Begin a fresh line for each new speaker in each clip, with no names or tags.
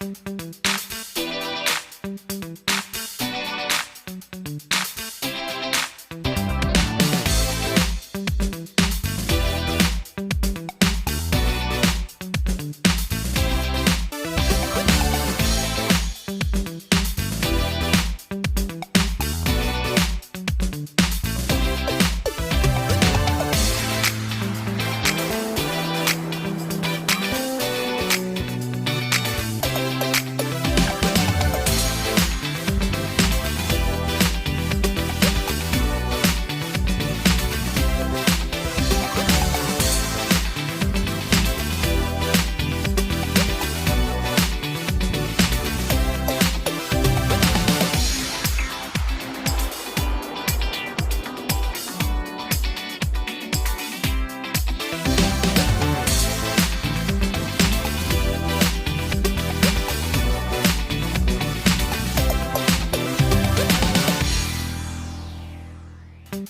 Thank you. ถ้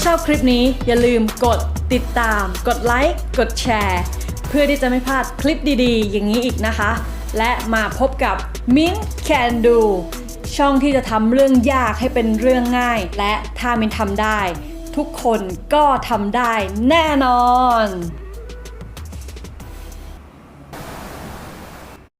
าชอบคลิปนี้อย่าลืมกดติดตาม กดไลค์ กดแชร์ เพื่อที่จะไม่พลาดคลิปดีๆ อย่างนี้อีกนะคะ และมาพบกับมิ้งแคนดู ช่องที่จะทำเรื่องยากให้เป็นเรื่องง่าย และถ้ามินทำได้ ทุกคนก็ทำได้แน่นอน